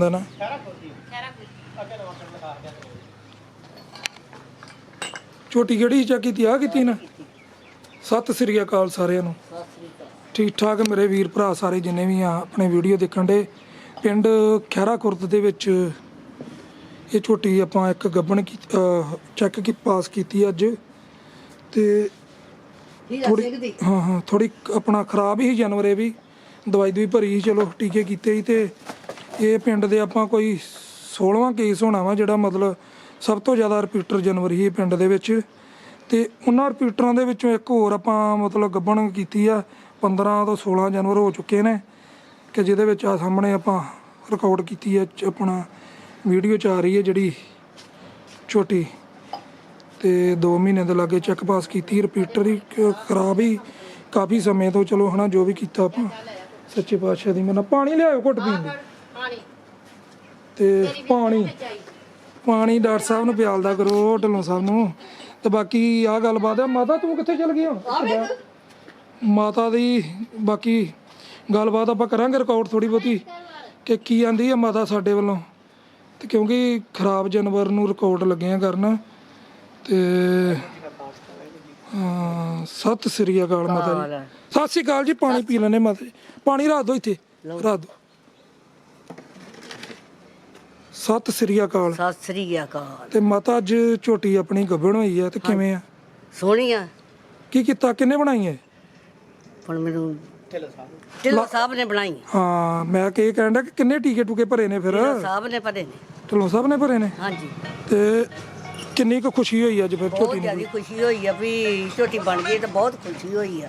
ਦਾ ਨਾ? ਛੋਟੀ ਕਿਹੜੀ ਚਾ ਕੀਤੀ? ਆ ਕੀਤੀ ਨਾ? ਸਤਿ ਸ੍ਰੀ ਅਕਾਲ ਸਾਰਿਆਂ ਨੂੰ। ਠੀਕ ਠਾਕ ਮੇਰੇ ਵੀਰ ਭਰਾ ਸਾਰੇ ਜਿੰਨੇ ਵੀ ਆ ਆਪਣੇ ਵੀਡੀਓ ਦੇਖਣ ਦੇ। ਪਿੰਡ ਖੈਰਾ ਖੁਰਦ ਦੇ ਵਿੱਚ ਇਹ ਛੋਟੀ ਆਪਾਂ ਇੱਕ ਗੱਬਣ ਕੀ ਚੈੱਕ ਕੀ ਪਾਸ ਕੀਤੀ ਅੱਜ। ਤੇ ਥੋੜੀ ਹਾਂ ਹਾਂ ਥੋੜੀ ਆਪਣਾ ਖਰਾਬ ਹੀ ਜਾਨਵਰ ਇਹ ਵੀ। ਦਵਾਈ ਦੂਈ ਭਰੀ ਚਲੋ ਟੀਕੇ ਕੀਤੇ ਸੀ ਤੇ ਇਹ ਪਿੰਡ ਦੇ ਆਪਾਂ ਕੋਈ 16ਵਾਂ ਕੇਸ ਹੋਣਾ ਵਾ ਜਿਹੜਾ ਮਤਲਬ ਸਭ ਤੋਂ ਜ਼ਿਆਦਾ ਰਿਪੀਟਰ ਜਾਨਵਰ ਹੀ ਇਹ ਪਿੰਡ ਦੇ ਵਿੱਚ। ਤੇ ਉਹਨਾਂ ਰਿਪੀਟਰਾਂ ਦੇ ਵਿੱਚੋਂ ਇੱਕ ਹੋਰ ਆਪਾਂ ਮਤਲਬ ਗੱਬਣ ਕੀਤੀ ਆ 15 ਤੋਂ 16 ਜਨਵਰ ਹੋ ਚੁੱਕੇ ਨੇ ਕਿ ਜਿਹਦੇ ਵਿੱਚ ਆ ਸਾਹਮਣੇ ਆਪਾਂ ਰਿਕਾਰਡ ਕੀਤੀ ਆ ਆਪਣਾ ਵੀਡੀਓ ਚ ਆ ਰਹੀ ਹੈ ਜਿਹੜੀ ਛੋਟੀ। ਤੇ 2 ਮਹੀਨੇ ਦੇ ਲਾਗੇ ਚੈੱਕ ਪਾਸ ਕੀਤੀ ਰਿਪੀਟਰ ਹੀ ਖਰਾਬ ਹੀ ਕਾਫੀ ਸਮੇਂ ਤੋਂ ਚਲੋ ਹਨਾ, ਜੋ ਵੀ ਕੀਤਾ ਆਪਾਂ। ਸੱਚੇ ਪਾਤਸ਼ਾਹ ਦੀ ਮਨਾ ਪਾਣੀ ਲਿਆਓ ਘੁੱਟ ਪੀਣ ਦੀ ਤੇ ਪਾਣੀ। ਪਾਣੀ ਡਾਕਟਰ ਸਾਹਿਬ ਨੂੰ ਪਿਆਲਦਾ ਕਰੋ ਢੱਲੋਂ ਸਾਹਿਬ ਨੂੰ। ਤੇ ਬਾਕੀ ਆ ਗੱਲਬਾਤ ਹੈ ਮਾਤਾ ਤੂੰ ਕਿੱਥੇ ਚਲ ਗਈ ਹੁਣ? ਮਾਤਾ ਦੀ ਬਾਕੀ ਗੱਲਬਾਤ ਆਪਾਂ ਕਰਾਂਗੇ ਰਿਕਾਰਡ ਥੋੜੀ ਬਹੁਤੀ ਕਿ ਕੀ ਆਂਦੀ ਹੈ ਮਾਤਾ ਸਾਡੇ ਵੱਲੋਂ। ਤੇ ਕਿਉਂਕਿ ਖਰਾਬ ਜਾਨਵਰ ਨੂੰ ਰਿਕਾਰਡ ਲੱਗੇ ਆ ਕਰਨ। ਤੇ ਹਾਂ ਸਤਿ ਸ੍ਰੀ ਅਕਾਲ ਮਾਤਾ ਜੀ। ਸਤਿ ਸ੍ਰੀ ਅਕਾਲ। ਜੀ ਪਾਣੀ ਪੀ ਲੈਣੇ ਮਾਤਾ ਜੀ। ਪਾਣੀ ਰੱਖ ਦਿਓ ਇੱਥੇ ਰੱਖ ਦਿਓ ਸਤਿ ਸ੍ਰੀ ਅਕਾਲ। ਸਤਿ ਸ੍ਰੀ ਅਕਾਲ। ਤੇ ਮਾਤਾ ਅੱਜ ਝੋਟੀ ਆਪਣੀ ਗੱਭਣ ਹੋਈ ਹੈ ਤੇ ਕਿਵੇਂ ਆ? ਸੋਹਣੀ ਆ। ਕੀ ਕੀਤਾ? ਕਿੰਨੇ ਬਣਾਈ ਹੈ ਹੁਣ ਮੈਨੂੰ ਢਿੱਲੋਂ ਸਾਹਿਬ। ਨੇ ਬਣਾਈ ਹਾਂ ਮੈਂ ਕਿ ਇਹ ਕਹਿੰਦਾ ਕਿ ਕਿੰਨੇ ਟੀਕੇ ਟੂਕੇ ਭਰੇ ਨੇ ਫਿਰ? ਢਿੱਲੋਂ ਸਾਹਿਬ ਨੇ ਪੜੇ ਨੇ। ਢਿੱਲੋਂ ਸਾਹਿਬ ਨੇ ਭਰੇ ਨੇ? ਹਾਂਜੀ। ਤੇ ਕਿੰਨੀ ਕੁ ਖੁਸ਼ੀ ਹੋਈ ਅੱਜ ਫਿਰ ਬਹੁਤ ਝੋਟੀ ਨੂੰ? ਜ਼ਿਆਦਾ ਖੁਸ਼ੀ ਹੋਈ ਆ ਵੀ ਝੋਟੀ ਬਣ ਗਈ ਤਾਂ ਬਹੁਤ ਖੁਸ਼ੀ ਹੋਈ ਆ।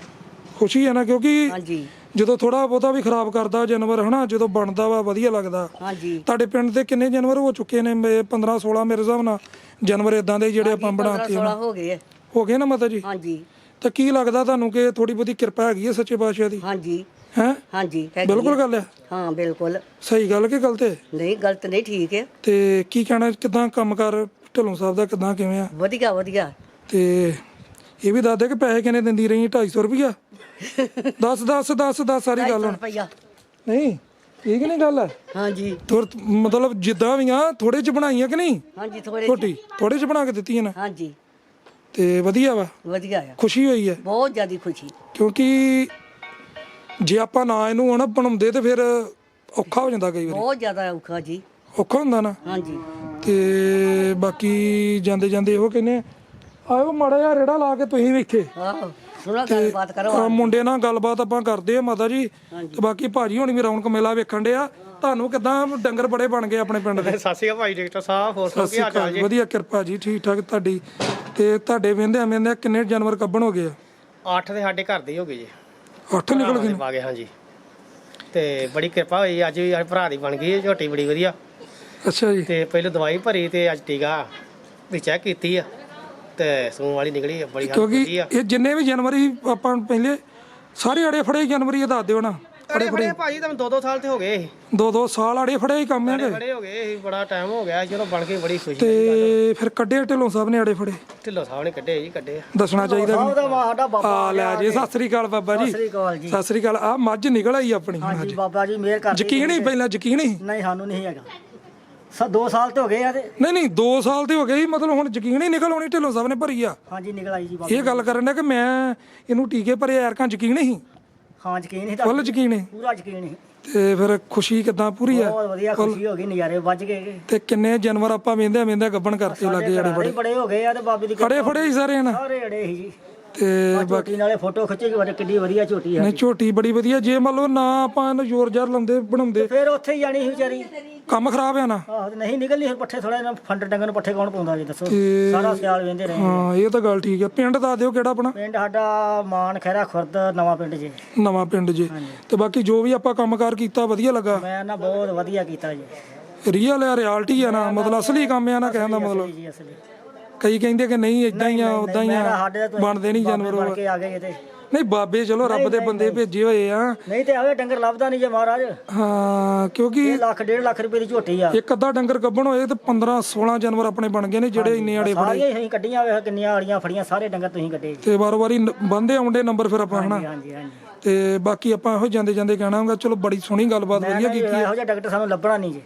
ਖੁਸ਼ੀ ਹੈ ਨਾ ਕਿਉਂਕਿ ਹਾਂਜੀ। ਜਦੋਂ ਥੋੜਾ ਬਹੁਤਾ ਵੀ ਖਰਾਬ ਕਰਦਾ ਜਾਨਵਰ ਹਨਾ ਜਦੋਂ ਬਣਦਾ ਵਾ ਵਧੀਆ ਲੱਗਦਾ। ਹਾਂਜੀ। ਤੁਹਾਡੇ ਪਿੰਡ ਦੇ ਕਿੰਨੇ ਜਾਨਵਰ ਹੋ ਚੁੱਕੇ ਨੇ? 15 16 ਮੇਰੇ ਹਿਸਾਬ ਨਾਲ ਜਾਨਵਰ ਇਦਾਂ ਦੇ ਜਿਹੜੇ ਆਪਾਂ 15 ਬਣਾਤੇ 16 ਹੋ ਗਏ। ਹੋ ਗਏ ਨਾ ਮਾਤਾ ਜੀ? ਹਾਂਜੀ। ਤਾਂ ਕੀ ਲੱਗਦਾ ਤੁਹਾਨੂੰ ਕਿ ਥੋੜੀ ਬਹੁਤੀ ਕਿਰਪਾ ਹੈਗੀ ਹੈ ਸੱਚੇ ਪਾਤਸ਼ਾਹ ਦੀ? ਹਾਂਜੀ। ਹੈ? ਹਾਂਜੀ ਬਿਲਕੁਲ। ਗੱਲ ਹੈ ਹਾਂ ਬਿਲਕੁਲ। ਸਹੀ ਗੱਲ ਕਿ ਗਲਤ ਹੈ ਨਹੀਂ ਗਲਤ ਨਹੀਂ ਠੀਕ ਹੈ ਤੇ ਕੀ ਕਹਿਣਾ ਕਿਦਾਂ ਕੰਮ ਕਰ ਢਿੱਲੋਂ ਸਾਹਿਬ ਦਾ ਕਿਦਾਂ ਕਿਵੇਂ ਆ? ਵਧੀਆ ਵਧੀਆ। ਤੇ ਇਹ ਵੀ ਦੱਸ ਦੇ ਕਿ ਪੈਸੇ ਕਿੰਨੇ ਦਿੰਦੀ ਰਹੀ 250 ਰੁਪਿਆ 10 10 10 10 ਸਾਰੀ ਗੱਲ। ਹੁਣ ਰੁਪਈਆ। ਨਹੀਂ ਠੀਕ ਨਹੀਂ ਗੱਲ ਹੈ? ਹਾਂਜੀ। ਤੁਰ ਮਤਲਬ ਜਿੱਦਾਂ ਵੀ ਆ ਥੋੜੇ ਚ ਬਣਾਈਆਂ ਕਿ ਨਹੀਂ? ਹਾਂਜੀ ਥੋੜੇ ਛੋਟੀ ਥੋੜੇ ਚ ਬਣਾ ਕੇ ਦਿੱਤੀਆਂ ਨਾ ਹਾਂਜੀ। ਤੇ ਵਧੀਆ ਵਾ? ਵਧੀਆ ਆ। ਖੁਸ਼ੀ ਹੋਈ ਹੈ? ਬਹੁਤ ਜ਼ਿਆਦਾ ਖੁਸ਼ੀ। ਕਿਉਂਕਿ ਜੇ ਆਪਾਂ ਨਾ ਇਹਨੂੰ ਹਨਾ ਬਣਾਉਂਦੇ ਤੇ ਫਿਰ ਔਖਾ ਹੋ ਜਾਂਦਾ ਕਈ ਵਾਰੀ। ਬਹੁਤ ਜ਼ਿਆਦਾ ਔਖਾ ਜੀ। ਔਖਾ ਹੁੰਦਾ ਨਾ? ਹਾਂਜੀ। ਤੇ ਬਾਕੀ ਜਾਂਦੇ ਜਾਂਦੇ ਇਹੋ ਕਹਿੰਦੇ ਆ, ਆਇਓ ਮਾੜਾ ਜਿਹਾ ਰੇੜਾ ਲਾ ਕੇ ਤੁਸੀਂ ਵੇਖੇ ਆਹੋ ਸੁਣੋ ਗੱਲਬਾਤ ਕਰੋ। ਆ ਮੁੰਡੇ ਨਾਲ ਗੱਲਬਾਤ ਆਪਾਂ ਕਰਦੇ ਆ ਮਾਤਾ ਜੀ। ਤੇ ਬਾਕੀ ਭਾਜੀ ਹੋਣੀ ਵੀ ਰੌਣਕ ਮੇਲਾ ਵੇਖਣ ਡਿਆ ਤੁਹਾਨੂੰ ਕਿਦਾਂ ਡੰਗਰ ਬੜੇ ਬਣ ਗਏ ਆਪਣੇ ਪਿੰਡ ਦੇ? ਸਤਿ ਸ਼੍ਰੀ ਅਕਾਲ ਭਾਈ ਡਾਕਟਰ ਸਾਹਿਬ ਹੋਰ ਸਭ ਕੀ ਹਾਲ ਚਾਲ ਅਕਾਲ ਵਧੀਆ ਕਿਰਪਾ ਜੀ ਠੀਕ ਠਾਕ ਤੁਹਾਡੀ? ਤੇ ਤੁਹਾਡੇ ਵੇਂਦੇ ਵੇਂਦੇ ਕਿੰਨੇ ਜਾਨਵਰ ਕੱਢਣ ਹੋ ਗਏ ਆ? ਅੱਠ ਦੇ ਸਾਡੇ ਘਰ ਦੇ ਹੀ ਹੋ ਗਏ ਜੀ। ਅੱਠ ਨਿਕਲ ਗਏ? ਆ ਗਏ ਹਾਂਜੀ। ਤੇ ਬੜੀ ਕਿਰਪਾ ਹੋਈ ਅੱਜ ਵੀ ਭਰਾ ਦੀ ਬਣ ਗਈ ਹੈ ਝੋਟੀ ਬੜੀ ਵਧੀਆ। ਅੱਛਾ ਜੀ। ਤੇ ਪਹਿਲਾਂ ਦਵਾਈ ਭਰੀ ਤੇ ਅੱਜ ਟੀਕਾ ਵੀ ਚੈੱਕ ਕੀਤੀ ਆ। ਤੇ ਸੂਣ ਵਾਲੀ ਨਿਕਲੀ ਆ, ਬੜੀ ਹੱਦ ਕਿਉਂਕਿ ਵਧੀਆ ਇਹ ਜਿੰਨੇ ਵੀ ਜਾਨਵਰ ਆਪਾਂ ਪਹਿਲੇ ਸਾਰੇ ਅੜੇ ਫੜੇ ਜਾਨਵਰ ਹੀ ਆ, ਦੱਸ ਦਿਓ ਨਾ ਅੜੇ ਫੜੇ। ਭਾਜੀ ਤੁਹਾਨੂੰ ਦੋ ਦੋ ਸਾਲ ਤੇ ਹੋ ਗਏ ਦੋ ਦੋ ਸਾਲ ਅੜੇ ਫੜੇ ਹੀ ਕੰਮ ਹੈਗੇ ਫੜੇ ਹੋ ਗਏ ਬੜਾ ਟਾਈਮ ਹੋ ਗਿਆ ਜਦੋਂ ਬਣ ਕੇ ਬੜੀ ਖੁਸ਼ੀ ਤੇ ਫਿਰ ਕੱਢੇ ਢਿੱਲੋਂ ਸਾਹਿਬ ਨੇ ਅੜੇ ਫੜੇ। ਢਿੱਲੋਂ ਸਾਹਿਬ ਨੇ ਕੱਢੇ ਜੀ ਕੱਢੇ ਆ। ਦੱਸਣਾ ਚਾਹੀਦਾ ਕਿ ਉਹਦਾ ਸਾਡਾ ਬਾਬਾ ਆ ਲੈ ਜੀ ਸਤਿ ਸ੍ਰੀ ਅਕਾਲ ਬਾਬਾ ਜੀ। ਸ੍ਰੀ ਅਕਾਲ ਜੀ। ਸਤਿ ਸ੍ਰੀ ਅਕਾਲ। ਆ ਮੱਝ ਨਿਕਲ ਆਈ ਆਪਣੀ। ਹਾਂਜੀ ਬਾਬਾ ਜੀ ਮਿਹਰ ਕਰ ਯਕੀਨ ਹੀ ਪਹਿਲਾਂ ਯਕੀਨ ਹੀ। ਨਹੀਂ ਸਾਨੂੰ ਨਹੀਂ ਹੈਗਾ। ਸਾ 2 ਸਾਲ ਤੇ ਹੋ ਗਏ ਆ ਤੇ? ਨਹੀਂ ਨਹੀਂ 2 ਸਾਲ ਤੇ ਹੋ ਗਏ ਸੀ ਮਤਲਬ ਹੁਣ ਯਕੀਨ ਹੀ ਨਿਕਲ ਆਉਣੀ ਢਿੱਲੋਂ ਸਾਹਿਬ ਨੇ ਭਰੀ ਆ। ਹਾਂਜੀ ਨਿਕਲ ਆਈ ਜੀ ਬਾਬਾ। ਇਹ ਗੱਲ ਕਰਨ ਦਾ ਕਿ ਮੈਂ ਇਹਨੂੰ ਟੀਕੇ ਭਰੇ ਯਾਰਕਾਂ ਯਕੀਨ ਹੀ ਹਾਂ ਯਕੀਨ ਫੁੱਲ ਯਕੀਨ ਹੈ ਪੂਰਾ ਯਕੀਨ ਨਹੀਂ ਤੇ ਫਿਰ ਖੁਸ਼ੀ ਕਿਦਾਂ ਪੂਰੀ ਆ? ਬਹੁਤ ਵਧੀਆ ਖੁਸ਼ੀ ਹੋ ਗਈ ਨਜ਼ਾਰੇ ਵੱਜ ਗਏ ਤੇ ਕਿੰਨੇ ਜਾਨਵਰ ਆਪਾਂ ਵੇਂਦੇ ਵੇਂਦੇ ਗੱਬਣ ਕਰਤੇ ਲੱਗੇ ਜਿਹੜੇ ਬੜੇ। ਬੜੇ ਹੋ ਗਏ ਆ ਤੇ ਬਾਬੇ ਦੀ ਖੜੇ ਫੜੇ ਹੀ ਸਾਰੇ ਹਨ ਸਾਰੇ ਅੜੇ ਸੀ ਜੀ। ਤੇ ਝੋਟੀ ਨਾਲੇ ਫੋਟੋ ਖਿੱਚੇ ਕਿ ਕਿੱਡੀ ਵਧੀਆ ਝੋਟੀ ਆ ਨਹੀਂ ਝੋਟੀ ਬੜੀ ਵਧੀਆ ਜੇ ਮੰਨ ਲਓ ਨਾ ਆਪਾਂ ਇਹਨੂੰ ਜ਼ੋਰ ਜ਼ਾਰ ਲਾਉਂਦੇ ਬਣਾਉਂਦੇ। ਫਿਰ ਉੱਥੇ ਹੀ ਜਾਣੀ ਸੀ ਵਿਚਾਰੀ। ਕੰਮ ਖਰਾਬ ਆ ਨਾ। ਆਹ ਤੇ ਨਹੀਂ ਨਿਕਲਣੀ ਪੱਠੇ ਥੋੜਾ ਇਹਨਾਂ ਫੰਡ ਡੰਗਰ ਨੂੰ ਪੱਠੇ ਕੌਣ ਪਾਉਂਦਾ ਜੀ ਦੱਸੋ। ਤੇ- ਸਾਰਾ ਸਿਆਲ ਵੇਂਦੇ ਰਹੇ ਹਾਂ ਇਹ ਤਾਂ ਗੱਲ ਠੀਕ ਆ। ਪਿੰਡ ਦੱਸ ਦਿਓ ਕਿਹੜਾ ਆਪਣਾ? ਪਿੰਡ ਸਾਡਾ ਮਾਨ ਖੈਰਾ ਖੁਰਦ ਨਵਾਂ ਪਿੰਡ ਜੀ। ਨਵਾਂ ਪਿੰਡ ਜੇ। ਤੇ ਬਾਕੀ ਜੋ ਵੀ ਆਪਾਂ ਕੰਮਕਾਰ ਕੀਤਾ ਵਧੀਆ ਲੱਗਾ। ਮੈਂ ਨਾ ਬਹੁਤ ਵਧੀਆ ਕੀਤਾ ਜੀ। ਰੀਅਲ ਆ ਰਿਐਲਿਟੀ ਆ ਨਾ। ਮਤਲਬ ਅਸਲੀ ਕੰਮ ਆ ਨਾ ਕਹਿਣ ਦਾ ਮਤਲਬ। ਜੀ ਅਸਲੀ। ਕਈ ਕਹਿੰਦੇ ਕਿ ਨਹੀਂ ਇਦਾਂ ਹੀ ਆ ਉਦਾਂ ਹੀ ਮੈਂ ਤਾਂ ਆ ਸਾਡੇ ਬਣਦੇ ਨਹੀਂ ਜਾਨਵਰ ਬਣ ਕੇ ਆ ਗਏ ਤੇ ਨਹੀਂ ਬਾਬੇ ਚਲੋ ਰੱਬ ਦੇ ਬੰਦੇ ਭੇਜੇ ਹੋਏ ਆ। ਨਹੀਂ ਤੇ ਆਵੇ ਡੰਗਰ ਲੱਭਦਾ ਨਹੀਂ ਜੇ ਮਹਾਰਾਜ। ਹਾਂ ਕਿਉਂਕਿ ਲੱਖ ਡੇਢ ਲੱਖ ਰੁਪਏ ਦੀ ਝੋਟੀ ਆ। ਇੱਕ ਅੱਧਾ ਡੰਗਰ ਗੱਬਣ ਹੋਏ ਤੇ 15 16 ਜਾਨਵਰ ਆਪਣੇ ਬਣ ਗਏ ਨੇ ਜਿਹੜੇ ਇੰਨੇ ਆੜੇ ਫੜੇ। ਸਾਰੀਆਂ ਹੀ ਅਸੀਂ ਕੱਢੀਆਂ ਵੇਖ ਕਿੰਨੀਆਂ ਆੜੀਆਂ ਫੜੀਆਂ ਸਾਰੇ ਡੰਗਰ ਤੁਸੀਂ ਕੱਢੇ। ਤੇ ਵਾਰ-ਵਾਰੀ ਬੰਦੇ ਆਉਂਦੇ ਨੰਬਰ ਫਿਰ ਆਪਾਂ ਹਨਾ? ਹਾਂਜੀ ਹਾਂਜੀ ਤੇ ਬਾਕੀ ਆਪਾਂ ਇਹੋ ਜਾਂਦੇ ਜਾਂਦੇ ਕਹਿਣਾ ਹੁੰਦਾ ਚਲੋ ਬੜੀ ਸੋਹਣੀ ਗੱਲਬਾਤ ਵਧੀਆ ਕੀਤੀ ਇਹੋ ਜਿਹਾ ਡਾਕਟਰ ਸਾਨੂੰ ਲੱਭਣਾ ਨਹੀਂ ਜੀ।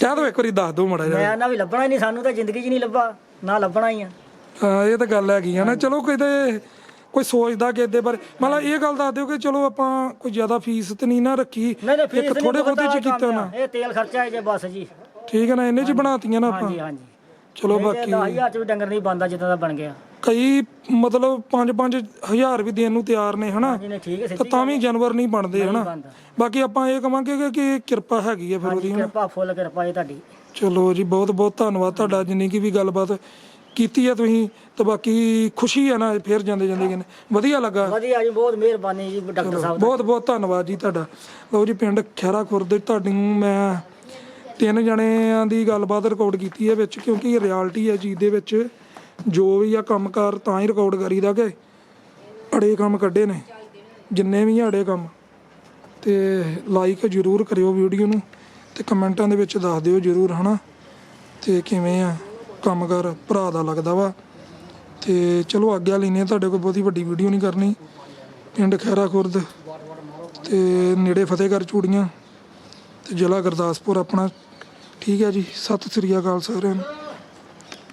ਕਹਿ ਦੋ ਇੱਕ ਵਾਰੀ ਦੱਸ ਦਿਓ ਮੜਾ ਜਿਹਾ। ਮੈਂ ਨਾ ਵੀ ਲੱਭਣਾ ਹੀ ਨਹੀਂ ਸਾਨੂੰ ਤਾਂ ਜ਼ਿੰਦਗੀ 'ਚ ਨਹੀਂ ਲੱਭਾ ਨਾ ਲੱਭਣਾ ਹੀ ਆ। ਹਾਂ ਇਹ ਤਾਂ ਗੱਲ ਹੈਗੀ ਆ ਨਾ। ਚਲੋ ਕਿਤੇ ਕੋਈ ਸੋਚਦਾ ਕਿ ਇਹਦੇ ਬਾਰੇ ਮਤਲਬ ਇਹ ਗੱਲ ਦੱਸ ਦਿਓ ਕਿ ਚਲੋ ਆਪਾਂ ਕੋਈ ਜ਼ਿਆਦਾ ਫੀਸ ਤੇ ਨਹੀਂ ਨਾ ਰੱਖੀ ਨਹੀਂ ਨਹੀਂ ਫੀਸ ਇੱਕ ਥੋੜੇ ਬਹੁਤੇ ਚ ਕੀਤਾ ਨਾ। ਇਹ ਤੇਲ ਖਰਚਾ ਹੈ ਜੇ ਬਸ ਜੀ। ਠੀਕ ਹੈ ਨਾ ਇੰਨੇ ਚ ਬਣਾਤੀਆਂ ਨਾ ਆਪਾਂ। ਹਾਂਜੀ ਹਾਂਜੀ। ਚਲੋ ਬਾਕੀ 10000 ਚ ਵੀ ਡੰਗਰ ਨਹੀਂ ਬੰਦਾ ਜਿੱਦਾਂ ਦਾ ਬਣ ਗਿਆ। ਕਈ ਮਤਲਬ 5-5 ਹਜ਼ਾਰ ਵੀ ਦੇਣ ਨੂੰ ਤਿਆਰ ਨੇ ਹਨਾ? ਤਾਂ ਤਾਂ ਵੀ ਜਾਨਵਰ ਨਹੀਂ ਬਣਦੇ ਹਨਾ। ਬਾਕੀ ਆਪਾਂ ਇਹ ਕਵਾਂਗੇ ਕਿ- ਕਿਰਪਾ ਹੈਗੀ ਹੈ ਫਿਰ ਉਹਦੀ ਕਿਰਪਾ ਫੁੱਲ ਕਿਰਪਾ ਹੈ ਤੁਹਾਡੀ। ਚਲੋ ਜੀ ਬਹੁਤ ਬਹੁਤ ਧੰਨਵਾਦ ਤੁਹਾਡਾ ਜਿੰਨੀ ਕੀ ਵੀ ਗੱਲਬਾਤ ਕੀਤੀ ਹੈ ਤੁਸੀਂ ਤੇ ਬਾਕੀ ਖੁਸ਼ੀ ਹੈ ਨਾ ਫਿਰ ਜਾਂਦੇ ਜਾਂਦੇ ਕਹਿੰਦੇ। ਵਧੀਆ ਲੱਗਾ। ਵਧੀਆ ਜੀ ਬਹੁਤ ਮਿਹਰਬਾਨੀ ਜੀ ਡਾਕਟਰ ਸਾਹਿਬ ਬਹੁਤ ਬਹੁਤ ਧੰਨਵਾਦ ਜੀ ਤੁਹਾਡਾ। ਲਓ ਜੀ ਪਿੰਡ ਖੈਰਾ ਖੁਰਦ ਤੁਹਾਡੀ ਮੈਂ ਤਿੰਨ ਜਣਿਆਂ ਦੀ ਗੱਲਬਾਤ ਰਿਕਾਰਡ ਕੀਤੀ ਹੈ ਵਿੱਚ ਕਿਉਂਕਿ ਇਹ ਰਿਐਲਿਟੀ ਹੈ ਚੀਜ਼ ਦੇ ਵਿੱਚ। ਜੋ ਵੀ ਆ ਕੰਮਕਾਰ ਤਾਂ ਹੀ ਰਿਕਾਰਡ ਕਰੀਦਾ ਕਿ ਅੜੇ ਕੰਮ ਕੱਢੇ ਨੇ। ਜਿੰਨੇ ਵੀ ਆ ਅੜੇ ਕੰਮ। ਤੇ ਲਾਈਕ ਜਰੂਰ ਕਰਿਓ ਵੀਡੀਓ ਨੂੰ ਤੇ ਕਮੈਂਟਾਂ ਦੇ ਵਿੱਚ ਦੱਸ ਦਿਓ ਜਰੂਰ ਹਨਾ? ਤੇ ਕਿਵੇਂ ਆ? ਕੰਮ ਕੰਮਕਾਰ ਭਰਾ ਦਾ ਲੱਗਦਾ ਵਾ। ਤੇ ਚਲੋ ਆਗਿਆ ਲੈਨੇ ਤੁਹਾਡੇ ਕੋਲ ਬਹੁਤੀ ਵੱਡੀ ਵੀਡੀਓ ਨਹੀਂ ਕਰਨੀ। ਪਿੰਡ ਖੈਰਾ ਖੁਰਦ ਤੇ ਨੇੜੇ ਫਤਿਹਗੜ੍ਹ ਚੂੜੀਆਂ ਤੇ ਜ਼ਿਲ੍ਹਾ ਗੁਰਦਾਸਪੁਰ ਆਪਣਾ। ਠੀਕ ਹੈ ਜੀ, ਸਤਿ ਸ੍ਰੀ ਅਕਾਲ ਸਾਰਿਆਂ ਨੂੰ।